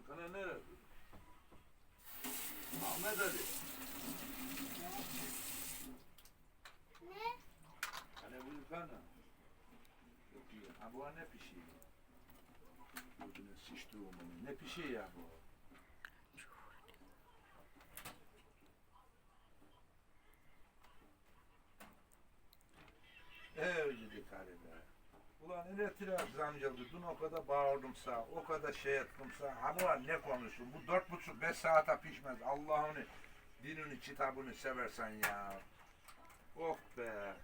Gülkan'a nerede? Ahmet Ali. Ne? Hani bu Gülkan'a. Yok diyor. Ha bu ne pişiyor? Gözüne sıçtı onun. Ne pişiyor ya bu? Ev gidi karıda. Ulan elektrik amcalı dün o kadar bağırdım sağ, o kadar şey ettim sağ. An ne konuşsun? Bu dört buçuk beş saate pişmez. Allah'ını, dinini, kitabını seversen ya. Oh be.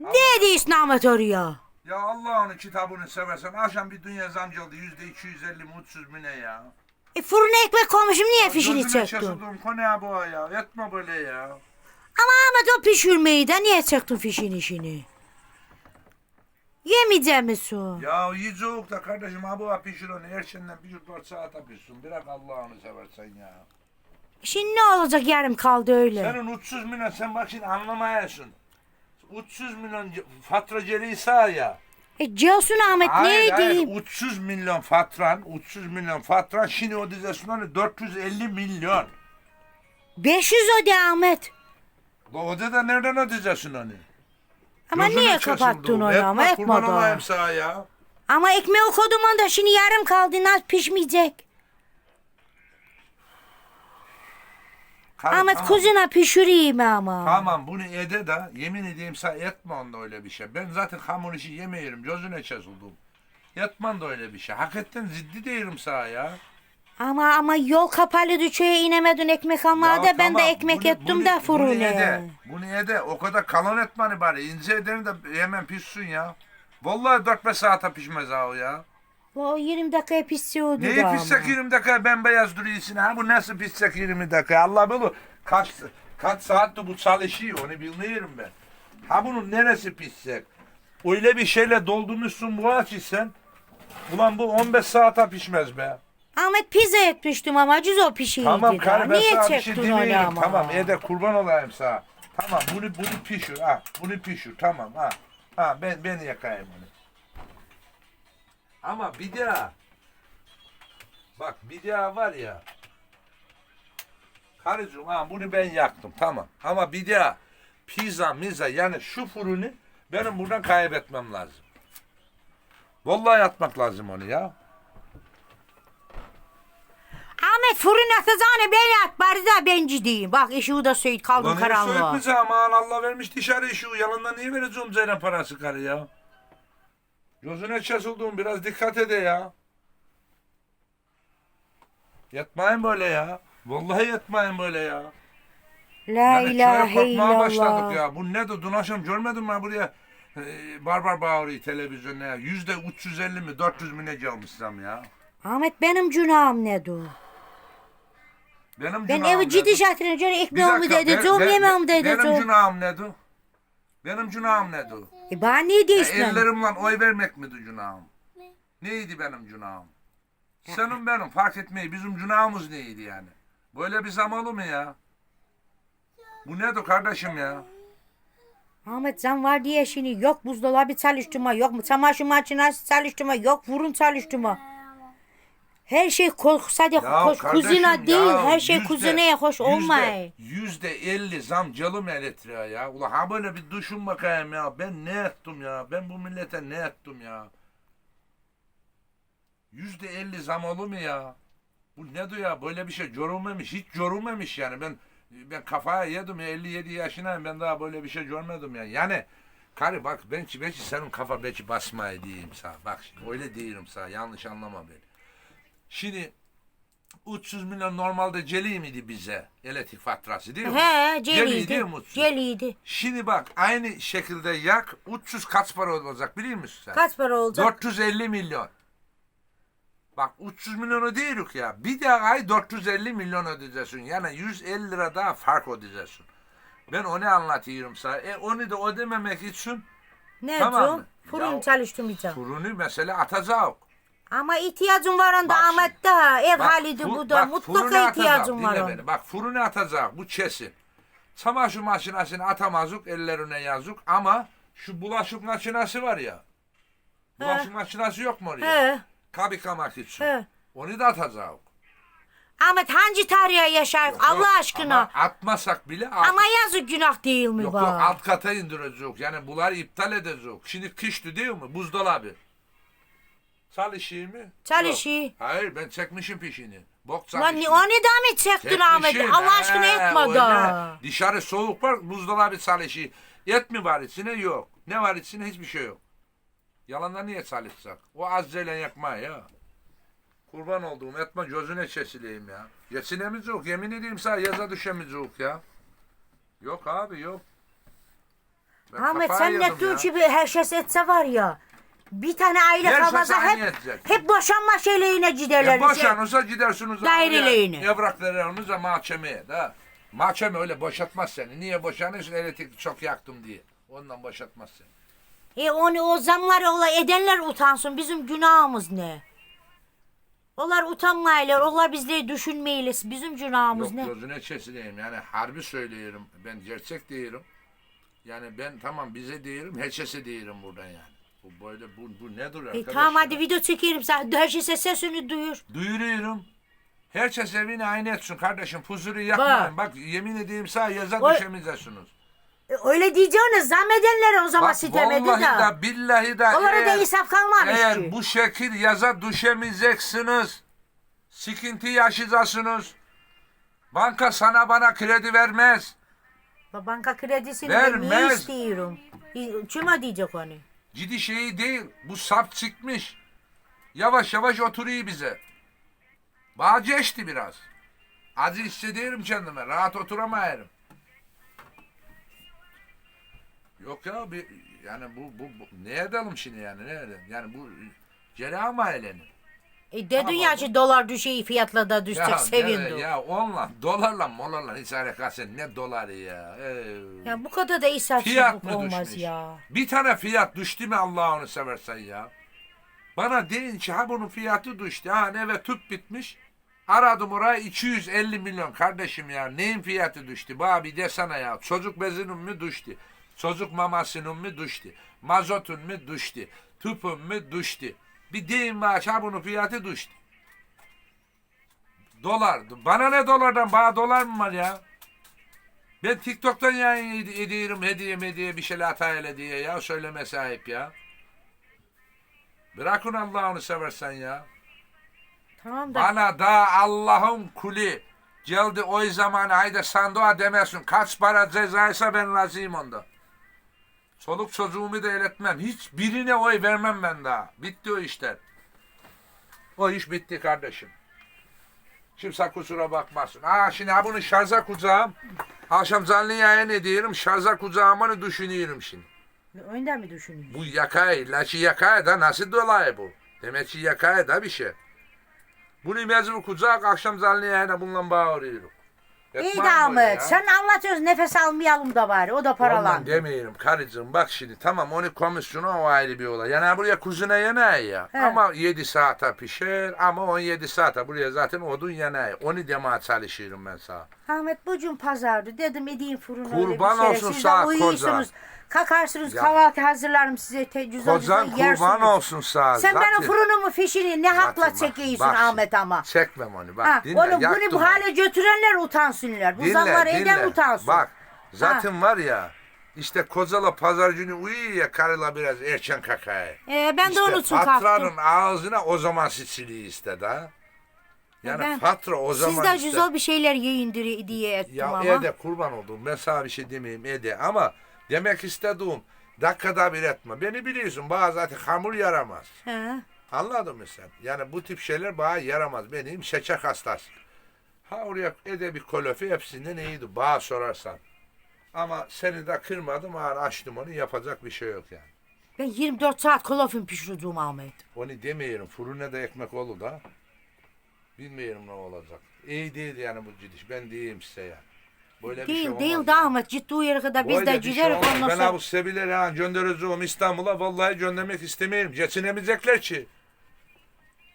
Ne diyorsun Ahmet oraya? Ya Allah'ın kitabını seversen akşam bir dünya zamcıldı yüzde 250 mutsuz mu ne ya? E fırına ekmek koymuşum niye fişini Gözüne çektin? çasıldım konu ya bu ya. Etme böyle ya. Ama Ahmet o pişirmeyi de niye çektin fişin işini? Yemeyecek misin? Ya yiyecek da kardeşim ha bu pişir onu erşenden bir dört saate pişsin. Bırak Allah'ını seversen ya. Şimdi ne olacak yarım kaldı öyle. Senin 300 milyon sen bak şimdi anlamayasın. 300 milyon fatura geliyse ya. E Cesun Ahmet ne Hayır diyeyim? hayır 300 milyon fatran 300 milyon fatran şimdi o dizesinin hani 450 milyon. 500 öde Ahmet. O da nereden ödeyeceksin onu? Ama Gözüne niye kapattın o. onu ama etme kurban olayım sana ya. Ama ekmeği okudum da şimdi yarım kaldı nasıl pişmeyecek? Karı, Ahmet tamam. kuzuna pişireyim ama. Tamam bunu ede de yemin edeyim sana etme onda öyle bir şey. Ben zaten hamur işi yemeyirim gözüne çazıldım. Yatman da öyle bir şey. Hakikaten ciddi değilim sana ya. Ama ama yol kapalı düşeye inemedin ekmek almaya Ya da ben de tamam, ekmek bunu- ettim bunu- de Bunu fırına. ede. Bunu ede. O kadar kalın etmeni bari. İnce edeni de hemen pişsin ya. Vallahi 4-5 saate pişmez ha o ya. O 20 dakikaya pişiyordu Neyi da pişsek ama. 20 dakika bembeyaz duruyorsun ha. Bu nasıl pişsek 20 dakika? Allah bilir. Kaç, kaç saatte bu çalışıyor onu bilmiyorum ben. Ha bunun neresi pişsek? Öyle bir şeyle doldurmuşsun bu açı sen. Ulan bu 15 saate pişmez be. Ahmet pizza etmiştim ama cüz o pişiydi Tamam karı ben Niye sana bir şey çektin öyle demiyorum. ama? Tamam Ede kurban olayım sana. Tamam bunu bunu pişir ha. Bunu pişir tamam ha. Ha ben ben yakayım onu. Ama bir daha bak bir daha var ya karıcığım ha bunu ben yaktım tamam ama bir daha pizza miza yani şu fırını benim buradan kaybetmem lazım. Vallahi yatmak lazım onu ya. Ahmet fırın atacağını ben yat bari de ben cidiyim. Bak işi da söğüt kaldım Lan karanlığa. söğütmüş aman Allah vermiş dışarı işi yalandan niye vereceğim Zeynep parası karı ya? Gözüne çasıldım biraz dikkat ede ya. Yatmayın böyle ya. Vallahi yatmayın böyle ya. La Yani ilahe korkmaya başladık illallah. ya. Bu ne de dün akşam görmedin mi buraya? Ee, barbar bağırıyor televizyonda ya. Yüzde 350 mi 400 mi ne gelmişsem ya. Ahmet benim günahım nedir? Benim Ben günahım evi ciddi canı Bir ekmeğimi de ben- edeceğim, ben- yemeğimi de Benim günahım nedir? Benim günahım nedir? E bana ne E, diyorsun? ellerimle oy vermek miydi günahım? Neydi benim günahım? Senin benim fark etmeyi bizim günahımız neydi yani? Böyle bir zaman olur mu ya? Bu nedir kardeşim ya? Ahmet sen var diye şimdi yok buzdolabı çalıştırma, yok mu çamaşır makinesi çalıştırma, yok fırın çalıştırma. Her şey ko- sadece hoş kardeşim kuzine değil, ya, her şey yüzde- kuzineye hoş olmay. Yüzde elli zam calım elektriğe ya. Ula ha böyle bir düşün bakayım ya. Ben ne ettim ya? Ben bu millete ne ettim ya? Yüzde elli zam olur mu ya? Bu ne diyor ya? Böyle bir şey görülmemiş. Hiç görülmemiş yani. Ben ben kafaya yedim ya. 57 yaşındayım. Ben daha böyle bir şey görmedim ya. Yani karı bak ben belki senin kafa belki basmaya diyeyim sana. Bak şimdi öyle değilim sana. Yanlış anlama beni. Şimdi 300 milyon normalde celi miydi bize elektrik faturası değil mi? He, Celiydi, celiydi. mutsuz. Celiydi. Şimdi bak aynı şekilde yak 300 kaç para olacak biliyor musun sen? Kaç para olacak? 450 milyon. Bak 300 milyonu değilik ya. Bir daha ay 450 milyon ödeyeceksin. Yani 150 lira daha fark ödeyeceksin. Ben onu anlatıyorum sana. E onu da ödememek için Ne Tamam mı? Fırın Ya- çalıştırmayacağım. fırını mesela atacak. Ama ihtiyacım var onda Bak Ahmet da. Ev Bak, haliydi fu- bu da. bak, Mutlaka ihtiyacım atacak, var dinle onda. beni. Bak fırını atacak bu kesin. Çamaşır makinesini atamazık ellerine yazık ama şu bulaşık makinesi var ya. Bulaşık makinesi yok mu oraya? He. Kabı yıkamak için. He. Onu da atacağız. Ahmet hangi tarihe Allah Yok, aşkına? Ama atmasak bile alt, Ama yazık günah değil mi yok, bak? yok, alt kata indireceğiz. Yani bunları iptal edeceğiz. Şimdi kıştı değil mi? Buzdolabı. Çalışıyor mu? Çalışıyor. Yok. Hayır ben çekmişim pişini. Bok Lan çalışıyor. ni- o ne demek çektin Ahmet? Allah aşkına He, etme öyle. da. Dışarı soğuk var, buzdolabı çalışıyor. Et mi var içine? Yok. Ne var içine? Hiçbir şey yok. Yalandan niye çalışsak? O azzeyle yakma ya. Kurban olduğum etme gözüne çesileyim ya. Yesinemiz yok. Yemin edeyim sana yaza düşemiz yok ya. Yok abi yok. Ben Ahmet kafayı sen ne yedim ya. bir herkes etse var ya. Bir tane aile Herkes kalmasa aynı hep, edecek. hep boşanma şeyliğine giderler. Ya boşanırsa gidersiniz. Daireliğine. oraya, Evraklarınıza mahkemeye da. Mahkeme öyle boşatmaz seni. Niye boşanıyorsun? Elektrik çok yaktım diye. Ondan boşatmaz seni. E onu o zamlar ola edenler utansın. Bizim günahımız ne? Onlar utanmayırlar. Onlar bizleri düşünmeyilir. Bizim günahımız Yok ne? gözüne çesileyim. Yani harbi söylüyorum. Ben gerçek değilim. Yani ben tamam bize değilim. Herkese değilim buradan yani. Bu böyle bu, bu nedir E, arkadaş? tamam ya? hadi video çekelim. Sen herkese sesini duyur. Duyuruyorum. Herkes evini aynı etsin kardeşim. Huzuru yakmayın. Bak, yemin edeyim sana yaza O- düşemeyeceksiniz. E, öyle diyeceğiniz zam edenlere o zaman Bak sitem edin vallahi de. da billahi da Onlara da eğer- insaf kalmamış Eğer ki. bu şekil yaza düşemeyeceksiniz. Sıkıntı yaşayacaksınız. Banka sana bana kredi vermez. Ba- Banka kredisini ben Vermez. istiyorum? E, Kime diyecek onu? Ciddi şey değil. Bu sap çıkmış. Yavaş yavaş oturuyor bize. Bağ geçti biraz. Acı hissediyorum kendime. Rahat oturamayarım. Yok ya bir yani bu bu, bu ne edelim şimdi yani ne edelim? Yani bu cereyan mı ailenin? E dedin ya ki dolar düşeyi fiyatla da düşecek Ya, sevindim. ya, onunla dolarla molarla hiç alakası ne doları ya. Ee, Ya bu kadar da israfçılık fiyat mı olmaz düşmüş? ya. Bir tane fiyat düştü mü Allah'ını seversen ya. Bana deyin ki ha bunun fiyatı düştü. Ha eve tüp bitmiş. Aradım oraya 250 milyon kardeşim ya. Neyin fiyatı düştü? Bana bir desene ya. Çocuk bezinin mi düştü? Çocuk mamasının mı düştü? Mazotun mu düştü? Tüpün mü düştü? Bir ha bunun fiyatı düştü. Dolar. Bana ne dolardan? Bana dolar mı var ya? Ben TikTok'tan yayın ed- ediyorum hediye hediye bir şeyler atayla diye ya söyleme sahip ya. Bırakın Allah'ını seversen ya. Tamam da Bana da Allah'ın kuli geldi o zaman haydi sandığa demesin. Kaç para cezaysa ben razıyım onda. Çoluk çocuğumu da eletmem. Hiç birine oy vermem ben daha. Bitti o işler. O iş bitti kardeşim. Kimse kusura bakmasın. Ha şimdi ha bunu şarja kucağım. Akşam canlı yayın ediyorum. Şarja kucağımı düşünüyorum şimdi. önden mi düşünüyorsun? Bu yakay, laçı yakay da nasıl dolayı bu? Demek ki yakay da bir şey. Bunu mecbur kucak akşam canlı yayına bununla bağırıyorum. İyi de Ahmet sen anlatıyorsun nefes almayalım da bari o da Ondan paralandı. demiyorum karıcığım bak şimdi tamam onu komisyonu o ayrı bir olay. Yani buraya kuzine yeneği ya. He. Ama 7 saate pişer ama 17 saate buraya zaten odun yeneği. Onu demeye çalışıyorum ben sana. Ahmet bugün pazardı dedim edeyim fırını öyle bir Kurban olsun Siz de sağ uyuyorsunuz. Kalkarsınız Ya. kahvaltı hazırlarım size te güzel Kozan güzel yersiniz. kurban olsun sağ. Sen benim Zaten- fırınımı fişini ne hakla bak, çekiyorsun bak Ahmet ama. Çekmem onu bak Ha, dinle onu bunu yaktım bu onu. hale götürenler utansınlar. Bu eden dinle. utansın. Bak zaten var ya işte kocalı pazar günü uyuyor ya karıyla biraz erken kakaya. Ee, ben de İşte onun için patronun kalktım. ağzına o zaman siciliği istedi ha. Yani Ben- patron o zaman Siz de işte. güzel bir şeyler yiyin diye ettim Ya ama. Ede kurban oldum ben sana bir şey demeyeyim Ede ama demek istediğim dakikada bir etme. Beni biliyorsun bana zaten hamur yaramaz. He. Anladın mı sen? Yani bu tip şeyler bana yaramaz. Benim şeker hastası. Ha oraya ede bir kolofi hepsinden iyiydi. Bana sorarsan. Ama seni de kırmadım. Ha açtım onu yapacak bir şey yok yani. Ben 24 saat kolofin pişirdim Ahmet. Onu demiyorum. Fırına da ekmek olur da. Bilmiyorum ne olacak. İyi değil yani bu gidiş. Ben diyeyim size yani. Böyle bir şey Değil olmaz değil yani. de Ahmet ciddi yere kadar biz Böyle de bir şey gideriz olmaz. ondan Ben sonra. bu sebileri ha göndereceğim İstanbul'a. Vallahi göndermek istemiyorum. Geçinemeyecekler ki.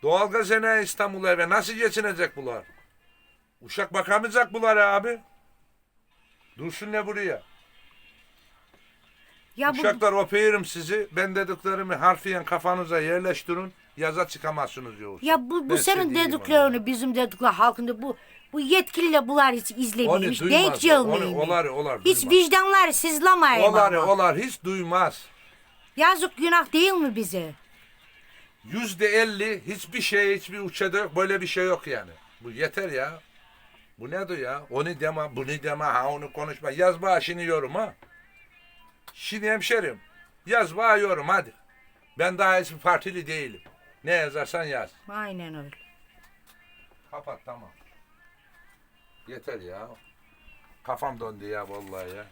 Doğalgaz ne İstanbul'a eve nasıl geçinecek bunlar? Uşak bakamayacak bunlar abi. Dursun ne buraya? Ya bu Uşaklar öpüyorum sizi. Ben dediklerimi harfiyen kafanıza yerleştirin. Yaza çıkamazsınız yoksa. ya bu, bu Ben senin dediklerini bizim dedikler halkında bu bu yetkililer bunlar hiç izlemiyormuş. Denk gelmeyin. olar, olar Hiç duymaz. vicdanlar sızlamayın Olar, olar hiç duymaz. Yazık günah değil mi bize? Yüzde elli hiçbir şey, hiçbir uçada. Böyle bir şey yok yani. Bu yeter ya. Bu nedir ya? Onu deme, bunu deme, ha onu konuşma. Yaz bana şimdi yorum ha. Şimdi hemşerim. Yaz bana yorum hadi. Ben daha hiçbir partili değilim. Ne yazarsan yaz. Aynen öyle. Kapat tamam. Yeter ya. Kafam döndü ya vallahi ya.